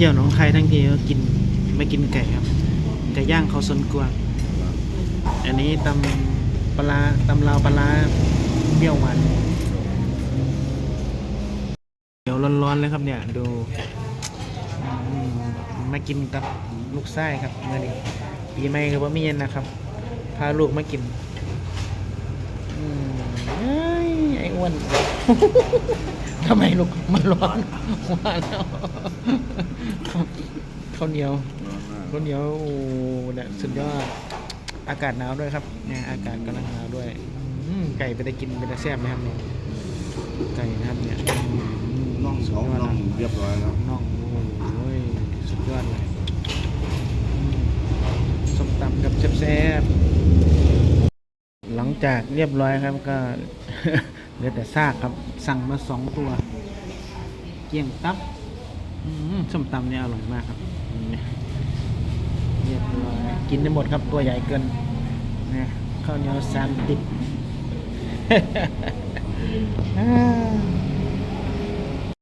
เที่ยวหนองคายทั้งทีก็กินไม่กินไก่ครับไก่ย่างเขาสนกวางอันนี้ตำปลาตำลาวปลาเปรี้ยวหวานเดี๋ยวร้อนๆเลยครับเนี่ยดูมากินกับลูกไส้ครับเมื่อนี้ปีใหม่ก็บ่มีเย็นนะครับ พาลูกมากินอืมเอ้ยไอ้อ้วน ทำไมลูกมันร้อนว่าแล้วข้าวเหนียวข้าวเหนียวโอ้เนี่ยสุดยอดอากาศหนาวด้วยครับเนี่ยอากาศกำลังหนาวด้วยอืมไก่ไปได้กินไปได้แซ่บไหมครับเนี่ยไก่นะครับเนี่ยอืมน่องสุดสองยอดน่องนะเรียบร้อยแล้วน่องโอ้ยสุดยอดเลยอืมส้มตำกับแซ่บๆหลัง จากเรียบร้อยครับก็เหลือแต่ซากครับ สั่งมาสองตัว เกี่ยงตับส้มตำเนี่ยอร่อยมากครับเรียบร้อยกินได้หมดครับตัวใหญ่เกินนะข้าวเหนียวสามติด